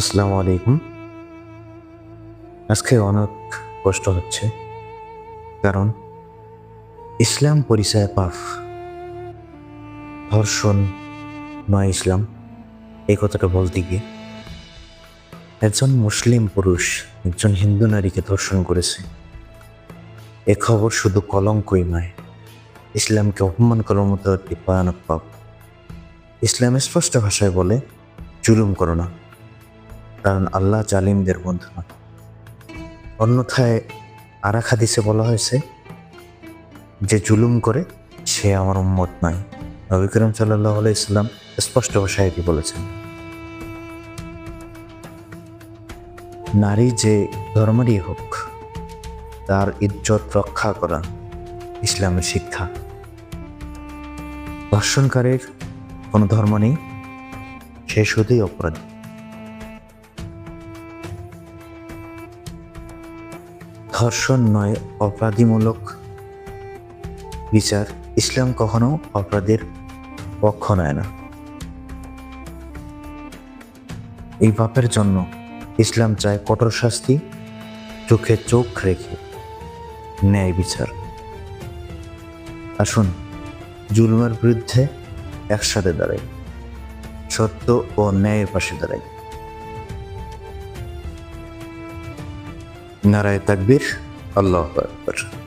আসসালামু আলাইকুম। আজকে অনেক কষ্ট হচ্ছে, কারণ ইসলাম পরিচয় পাপ ধর্ষণ নয় ইসলাম, এই কথাটা বলতে গিয়ে একজন মুসলিম পুরুষ, একজন হিন্দু নারীকে ধর্ষণ করেছে। এ খবর শুধু কলঙ্কই নয়, ইসলামকে অপমান করার মতো একটি ভয়ানক পাপ। ইসলাম স্পষ্ট ভাষায় বলে, জুলুম করো না। কারণ আল্লাহ জালিমদের বন্ধু না অন্যথায় আরাক হাদিসে বলা হয়েছে, যে জুলুম করে সে আমার উম্মত নয়। নবী করিম সাল্লাহ ইসলাম স্পষ্ট ভাষায় এটি বলেছেন, নারী যে ধর্মেরই হোক, তার ইজ্জত রক্ষা করা ইসলামের শিক্ষা। ধর্ষণকারীর কোনো ধর্ম নেই, সে শুধুই অপরাধী। ধর্ষণ নয়, অপরাধীমূলক বিচার। ইসলাম কখনো অপরাধের পক্ষ নেয় না। এই পাপের জন্য ইসলাম চায় কঠোর শাস্তি, চোখে চোখ রেখে ন্যায় বিচার। আসুন, জুলুমের বিরুদ্ধে একসাথে দাঁড়াই, সত্য ও ন্যায়ের পাশে দাঁড়াই। নারায় তাকবীর আল্লাহ আকবর।